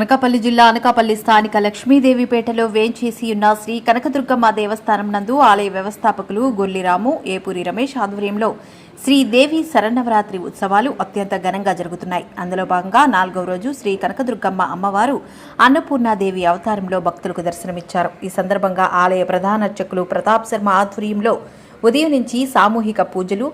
అనకాపల్లి జిల్లా అనకాపల్లి స్థానిక లక్ష్మీదేవిపేటలో వేంచేసి ఉన్న శ్రీ కనకదుర్గమ్మ దేవస్థానం నందు ఆలయ వ్యవస్థాపకులు గొల్లిరాము ఏపూరి రమేష్ ఆధ్వర్యంలో శ్రీదేవి శరణవరాత్రి శరన్నవరాత్రి ఉత్సవాలు అత్యంత ఘనంగా జరుగుతున్నాయి. అందులో భాగంగా నాలుగవ రోజు శ్రీ కనకదుర్గమ్మ అమ్మవారు అన్నపూర్ణాదేవి అవతారంలో భక్తులకు దర్శనమిచ్చారు. ఈ సందర్భంగా ఆలయ ప్రధాన అర్చకులు ప్రతాప్ శర్మ ఆధ్వర్యంలో ఉదయం నుంచి సామూహిక పూజలు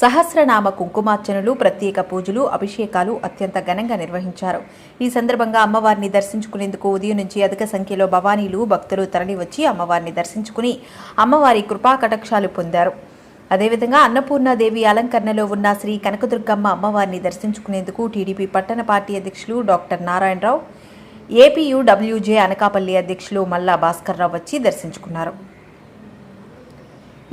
సహస్రనామ కుంకుమార్చనలు ప్రత్యేక పూజలు అభిషేకాలు అత్యంత ఘనంగా నిర్వహించారు. ఈ సందర్భంగా అమ్మవారిని దర్శించుకునేందుకు ఉదయం నుంచి అధిక సంఖ్యలో భవానీలు భక్తులు తరలివచ్చి అమ్మవారిని దర్శించుకుని అమ్మవారి కృపా కటాక్షాలు పొందారు. అదేవిధంగా అన్నపూర్ణాదేవి అలంకరణలో ఉన్న శ్రీ కనకదుర్గమ్మ అమ్మవారిని దర్శించుకునేందుకు టీడీపీ పట్టణ పార్టీ అధ్యక్షులు డాక్టర్ నారాయణరావు ఏపీయూడబ్ల్యూజే అనకాపల్లి అధ్యక్షులు మల్లా భాస్కర్రావు వచ్చి దర్శించుకున్నారు.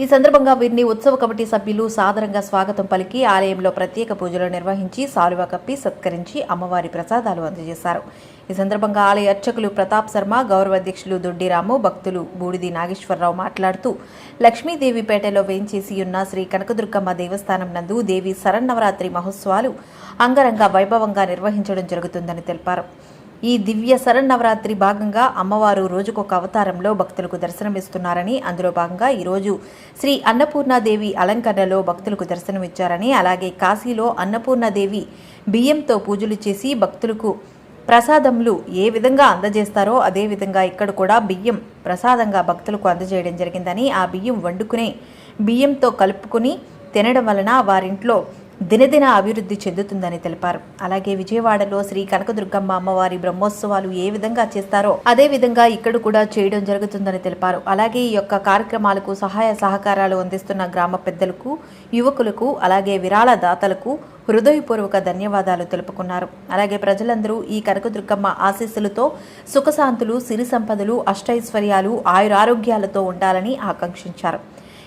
ఈ సందర్భంగా వీరిని ఉత్సవ కమిటీ సభ్యులు సాదరంగా స్వాగతం పలికి ఆలయంలో ప్రత్యేక పూజలు నిర్వహించి సాలువ కప్పి సత్కరించి అమ్మవారి ప్రసాదాలు అందజేశారు. ఈ సందర్భంగా ఆలయ అర్చకులు ప్రతాప్ శర్మ గౌరవ అధ్యక్షులు దొడ్డిరాము భక్తులు బూడిది నాగేశ్వరరావు మాట్లాడుతూ లక్ష్మీదేవిపేటలో వేయించేసి ఉన్న శ్రీ కనకదుర్గమ్మ దేవస్థానం నందు దేవి శరన్నవరాత్రి మహోత్సవాలు అంగరంగ వైభవంగా నిర్వహించడం జరుగుతుందని తెలిపారు. ఈ దివ్య శరన్నవరాత్రి భాగంగా అమ్మవారు రోజుకొక అవతారంలో భక్తులకు దర్శనమిస్తున్నారని అందులో భాగంగా ఈరోజు శ్రీ అన్నపూర్ణాదేవి అలంకరణలో భక్తులకు దర్శనమిచ్చారని అలాగే కాశీలో అన్నపూర్ణాదేవి బియ్యంతో పూజలు చేసి భక్తులకు ప్రసాదములు ఏ విధంగా అందజేస్తారో అదేవిధంగా ఇక్కడ కూడా బియ్యం ప్రసాదంగా భక్తులకు అందజేయడం జరిగిందని ఆ బియ్యం వండుకునే బియ్యంతో కలుపుకుని తినడం వలన వారింట్లో దినదిన అభివృద్ధి చెందుతుందని తెలిపారు. అలాగే విజయవాడలో శ్రీ కనకదుర్గమ్మ అమ్మవారి బ్రహ్మోత్సవాలు ఏ విధంగా చేస్తారో అదే విధంగా ఇక్కడ కూడా చేయడం జరుగుతుందని తెలిపారు. అలాగే ఈ యొక్క కార్యక్రమాలకు సహాయ సహకారాలు అందిస్తున్న గ్రామ పెద్దలకు యువకులకు అలాగే విరాళ దాతలకు హృదయపూర్వక ధన్యవాదాలు తెలుపుకున్నారు. అలాగే ప్రజలందరూ ఈ కనకదుర్గమ్మ ఆశీస్సులతో సుఖశాంతులు సిరి సంపదలు అష్టైశ్వర్యాలు ఆయురారోగ్యాలతో ఉండాలని ఆకాంక్షించారు.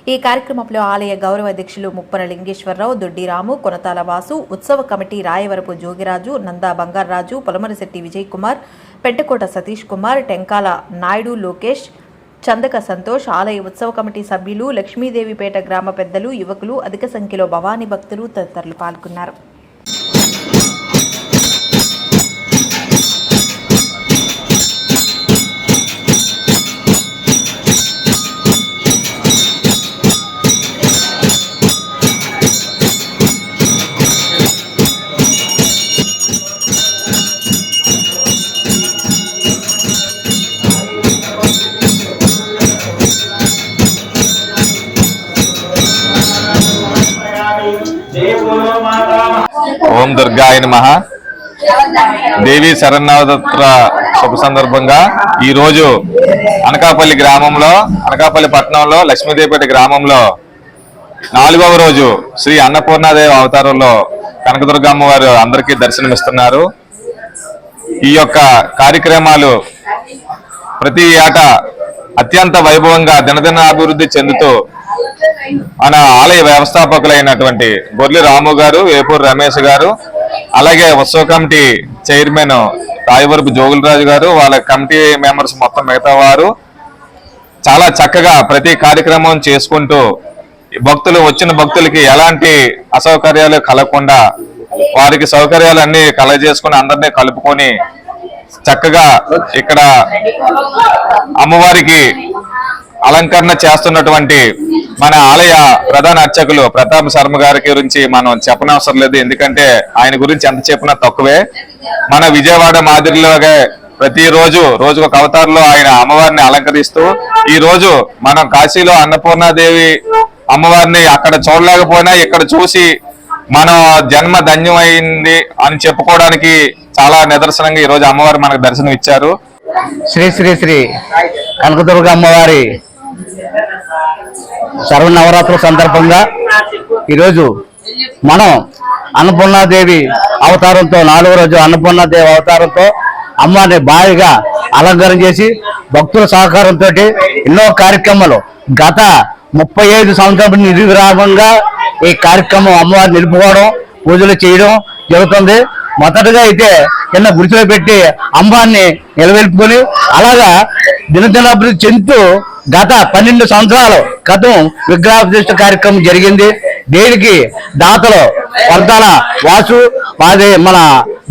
ఈ కార్యక్రమంలో ఆలయ గౌరవ అధ్యక్షులు ముప్పన లింగేశ్వరరావు దొడ్డిరాము కొనతాల వాసు ఉత్సవ కమిటీ రాయవరపు జోగిరాజు నందా బంగారాజు పొలమరిశెట్టి విజయ్ కుమార్ పెంటకోట సతీష్ కుమార్ టెంకాల నాయుడు లోకేష్ చందక సంతోష్ ఆలయ ఉత్సవ కమిటీ సభ్యులు లక్ష్మీదేవిపేట గ్రామ పెద్దలు యువకులు అధిక సంఖ్యలో భవానీ భక్తులు తదితరులు పాల్గొన్నారు. ఓం దుర్గాయ నమః. దేవి శరన్నవరాత్ర శుభ సందర్భంగా ఈరోజు అనకాపల్లి గ్రామంలో అనకాపల్లి పట్టణంలో లక్ష్మీదేవిపేట గ్రామంలో నాలుగవ రోజు శ్రీ అన్నపూర్ణాదేవి అవతారంలో కనకదుర్గమ్మ వారు అందరికీ దర్శనమిస్తున్నారు. ఈ యొక్క కార్యక్రమాలు ప్రతి ఏటా అత్యంత వైభవంగా దినదిన అభివృద్ధి చెందుతూ మన ఆలయ వ్యవస్థాపకులైనటువంటి బొర్లి రాము గారు వేపూరు రమేష్ గారు అలాగే ఉత్సవ కమిటీ చైర్మన్ రాయవరపు జోగులరాజు గారు వాళ్ళ కమిటీ మెంబర్స్ మొత్తం మిగతా వారు. చాలా చక్కగా ప్రతి కార్యక్రమం చేసుకుంటూ భక్తులు వచ్చిన భక్తులకి ఎలాంటి అసౌకర్యాలు కలగకుండా వారికి సౌకర్యాలు అన్ని కలగజేసుకుని అందరినీ కలుపుకొని చక్కగా ఇక్కడ అమ్మవారికి అలంకరణ చేస్తున్నటువంటి మన ఆలయ ప్రధాన అర్చకులు ప్రతాప్ శర్మ గారి గురించి మనం చెప్పనవసరం లేదు. ఎందుకంటే ఆయన గురించి ఎంత చెప్పినా తక్కువే. మన విజయవాడ మాదిరిలోగా ప్రతిరోజు రోజు ఒక అవతారంలో ఆయన అమ్మవారిని అలంకరిస్తూ ఈ రోజు మనం కాశీలో అన్నపూర్ణాదేవి అమ్మవారిని అక్కడ చూడలేకపోయినా ఇక్కడ చూసి మన జన్మ ధన్యమైంది అని చెప్పుకోవడానికి చాలా నిదర్శనంగా ఈ రోజు అమ్మవారు మనకు దర్శనం ఇచ్చారు శ్రీ శ్రీ శ్రీ కనకదుర్గ అమ్మవారి శరవనవరాత్రుల సందర్భంగా ఈరోజు మనం అన్నపూర్ణాదేవి అవతారంతో నాలుగో రోజు అన్నపూర్ణాదేవి అవతారంతో అమ్మవారిని భారీగా అలంకరణ చేసి భక్తుల సహకారంతో ఎన్నో కార్యక్రమాలు. గత ముప్పై ఐదు సంవత్సరాల నిర్విరామంగా ఈ కార్యక్రమం అమ్మవారిని నిలుపుకోవడం పూజలు చేయడం జరుగుతుంది. మొదటగా అయితే కింద గుడిసెలో పెట్టి అంబాన్ని నిలవెల్పుకొని అలాగా దినదినాభివృద్ధి చెందుతూ గత పన్నెండు సంవత్సరాల క్రితం విగ్రహ కార్యక్రమం జరిగింది. దీనికి దాతలు వర్ధాల వాసు మాది మన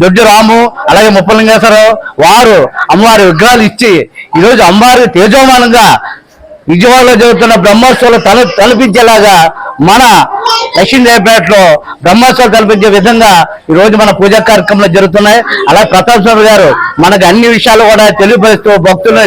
దొడ్డి రాము అలాగే ముప్పలింగేశ్వరరావు వారు అమ్మవారి విగ్రహాలు ఇచ్చి ఈరోజు అమ్మవారి తేజోమానంగా విజయవాడలో జరుగుతున్న బ్రహ్మోత్సవాలు తల తలపించేలాగా మన లక్ష్మీదేవిపేటలో బ్రహ్మోత్సవం కల్పించే విధంగా ఈ రోజు మన పూజా కార్యక్రమాలు జరుగుతున్నాయి. అలాగే ప్రతాప్ స్వామి గారు మనకు అన్ని విషయాలు కూడా తెలియపరుస్తూ భక్తుల్ని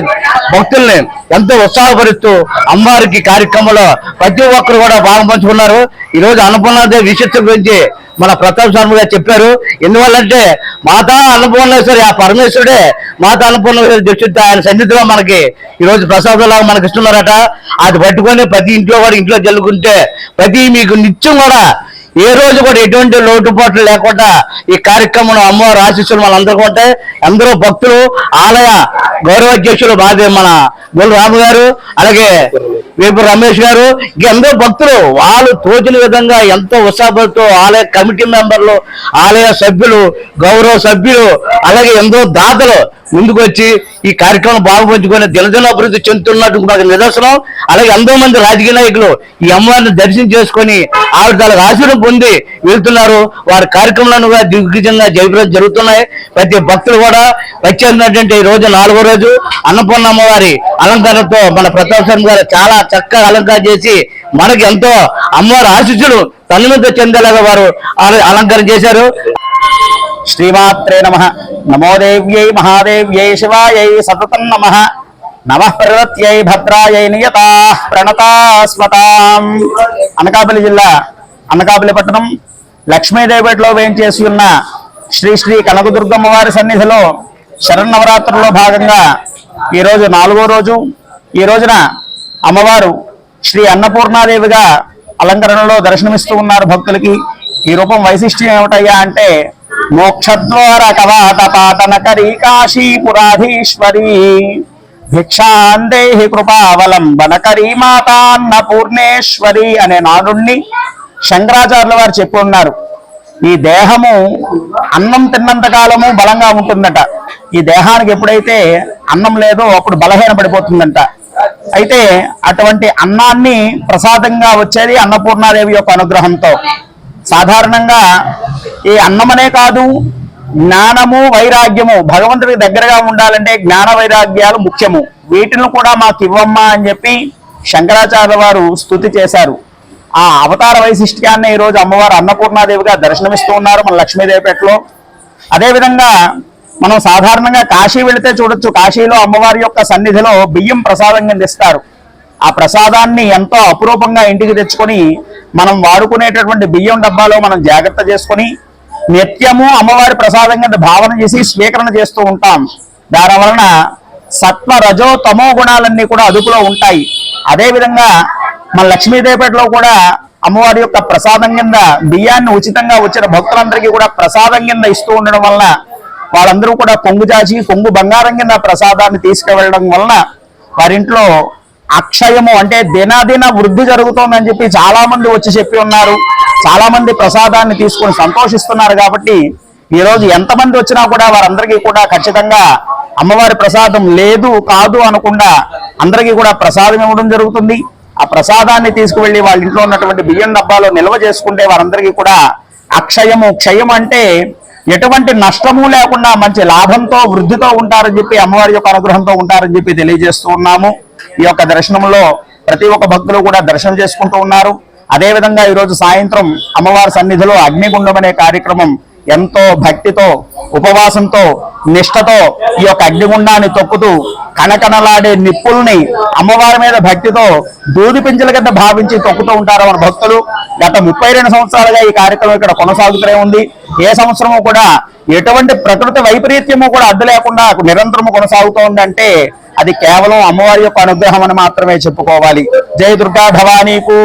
భక్తుల్ని ఎంతో ఉత్సాహపరుస్తూ అమ్మవారికి కార్యక్రమంలో ప్రతి ఒక్కరు కూడా భాగం పంచుకున్నారు. ఈ రోజు అన్నపూర్ణాదేవి విశిష్ట గురించి మన ప్రతాప్ స్వామి గారు చెప్పారు. ఎందువల్లంటే మాతా అన్నపూర్ణేశ్వరి ఆ పరమేశ్వరుడే మాతా అన్నపూర్ణేశ్వరి దృష్టితో ఆయన సన్నిధిలో మనకి ఈ రోజు ప్రసాదంలాగా మనకి ఇస్తున్నారట. అది పట్టుకొని ప్రతి ఇంట్లో కూడా ఇంట్లో జల్లుకుంటే ప్రతి మీకు నిత్యం కూడా ఏ రోజు కూడా ఎటువంటి లోటుపాట్లు లేకుండా ఈ కార్యక్రమం అమ్మవారి ఆశీస్సులు మనందరికీ కూడా అందరూ భక్తులు ఆలయ గౌరవాధ్యక్షులు బాధే మన గోలు రాము గారు అలాగే వేపు రమేష్ గారు. ఇంక ఎందరో భక్తులు వాళ్ళు తోచిన విధంగా ఎంతో ఉత్సాహపడుతూ ఆలయ కమిటీ మెంబర్లు ఆలయ సభ్యులు గౌరవ సభ్యులు అలాగే ఎందరో దాతలు ముందుకు వచ్చి ఈ కార్యక్రమం బాగు పంచుకొని దినదిన అభివృద్ధి చెందుతున్నట్టు మాకు నిదర్శనం. అలాగే ఎంతో మంది రాజకీయ నాయకులు ఈ అమ్మవారిని దర్శనం చేసుకొని ఆవిడ తనకు ఆశీర్వం పొంది వెళ్తున్నారు. వారి కార్యక్రమాలను కూడా దిగ్విజయంగా జయప్రదం జరుగుతున్నాయి. ప్రతి భక్తులు కూడా వచ్చేసినటువంటి ఈ రోజు నాలుగో రోజు అన్నపూర్ణ అమ్మవారి అలంకరణతో మన ప్రతాప్ శర్మ గారు చాలా చక్కగా అలంకారం చేసి మనకి ఎంతో అమ్మవారి ఆశీస్సులు తన్నుతో చెందేలాగా వారు అల- చేశారు. శ్రీమాత్రే నమ. నమో దేవ్యై మహాదేవ్యై శివాయై సతతం నమ. నమ ప్రవత్యై భద్రాయై నియతా ప్రణతాస్మతాం అనకాపల్లి జిల్లా అనకాపల్లి పట్టణం లక్ష్మీదేవిపేటలో వేయించేసి ఉన్న శ్రీ శ్రీ కనకదుర్గమ్మ వారి సన్నిధిలో శరన్నవరాత్రుల్లో భాగంగా ఈరోజు నాలుగో రోజు. ఈ రోజున అమ్మవారు శ్రీ అన్నపూర్ణాదేవిగా అలంకరణలో దర్శనమిస్తూ ఉన్నారు భక్తులకి. ఈ రూపం వైశిష్ట్యం ఏమిటయ్యా అంటే మోక్షద్వార కవాత పాతన కరీ కాశీపురాధీశ్వరి భిక్షాందేహి కృపావలంబన మాతాన్న పూర్ణేశ్వరి అనే నానుణ్ణి శంకరాచార్యుల వారు చెప్పి ఉన్నారు. ఈ దేహము అన్నం తిన్నంత కాలము బలంగా ఉంటుందట. ఈ దేహానికి ఎప్పుడైతే అన్నం లేదో అప్పుడు బలహీన పడిపోతుందంట అయితే అటువంటి అన్నాన్ని ప్రసాదంగా వచ్చేది అన్నపూర్ణాదేవి యొక్క అనుగ్రహంతో. సాధారణంగా ఈ అన్నమనే కాదు జ్ఞానము వైరాగ్యము భగవంతుడికి దగ్గరగా ఉండాలంటే జ్ఞాన వైరాగ్యాలు ముఖ్యము. వీటిని కూడా మాకు ఇవ్వమ్మా అని చెప్పి శంకరాచార్య వారు స్థుతి చేశారు. ఆ అవతార వైశిష్ట్యాన్ని ఈరోజు అమ్మవారు అన్నపూర్ణాదేవిగా దర్శనమిస్తూ ఉన్నారు మన లక్ష్మీదేవిపేటలో. అదేవిధంగా మనం సాధారణంగా కాశీ వెళితే చూడొచ్చు. కాశీలో అమ్మవారి యొక్క సన్నిధిలో బియ్యం ప్రసాదం కింద ఇస్తారు. ఆ ప్రసాదాన్ని ఎంతో అపురూపంగా ఇంటికి తెచ్చుకొని మనం వాడుకునేటటువంటి బియ్యం డబ్బాలో మనం జాగ్రత్త చేసుకొని నిత్యము అమ్మవారి ప్రసాదం కింద భావన చేసి స్వీకరణ చేస్తూ ఉంటాం. దాని వలన సత్వ రజో తమో గుణాలన్నీ కూడా అదుపులో ఉంటాయి. అదేవిధంగా మన లక్ష్మీదేవిపేటలో కూడా అమ్మవారి యొక్క ప్రసాదం కింద బియ్యాన్ని ఉచితంగా వచ్చిన భక్తులందరికీ కూడా ప్రసాదం కింద ఇస్తూ ఉండడం వలన వాళ్ళందరూ కూడా కొంగు చాచి కొంగు బంగారం కింద ప్రసాదాన్ని తీసుకువెళ్ళడం వలన వారింట్లో అక్షయము అంటే దినాదిన వృద్ధి జరుగుతోందని చెప్పి చాలా మంది వచ్చి చెప్పి ఉన్నారు. చాలా మంది ప్రసాదాన్ని తీసుకొని సంతోషిస్తున్నారు కాబట్టి ఈ రోజు ఎంతమంది వచ్చినా కూడా వారందరికీ కూడా ఖచ్చితంగా అమ్మవారి ప్రసాదం లేదు కాదు అనకుండా అందరికీ కూడా ప్రసాదం ఇవ్వడం జరుగుతుంది. ఆ ప్రసాదాన్ని తీసుకువెళ్ళి వాళ్ళ ఇంట్లో ఉన్నటువంటి బియ్యం డబ్బాలో నిల్వ చేసుకుంటే వారందరికీ కూడా అక్షయము క్షయం అంటే ఎటువంటి నష్టము లేకుండా మంచి లాభంతో వృద్ధితో ఉంటారని చెప్పి అమ్మవారి యొక్క అనుగ్రహంతో ఉంటారని చెప్పి తెలియజేస్తూ ఉన్నాము. ఈ యొక్క దర్శనంలో ప్రతి ఒక్క భక్తులు కూడా దర్శనం చేసుకుంటూ ఉన్నారు. అదేవిధంగా ఈరోజు సాయంత్రం అమ్మవారి సన్నిధిలో అగ్నిగుండం అనే కార్యక్రమం ఎంతో భక్తితో ఉపవాసంతో నిష్టతో ఈ యొక్క అగ్నిగుండాన్ని తొక్కుతూ కనకనలాడే నిప్పుల్ని అమ్మవారి మీద భక్తితో దూది పింజల కింద భావించి తొక్కుతూ ఉంటారు మన భక్తులు. గత ముప్పై రెండు సంవత్సరాలుగా ఈ కార్యక్రమం ఇక్కడ కొనసాగుతూనే ఉంది. ఏ సంవత్సరము కూడా ఎటువంటి ప్రకృతి వైపరీత్యము కూడా అడ్డు లేకుండా నిరంతరము కొనసాగుతూ ఉందంటే అది కేవలం అమ్మవారి యొక్క అనుగ్రహం అని మాత్రమే చెప్పుకోవాలి. జయ దుర్గా భవానీకు.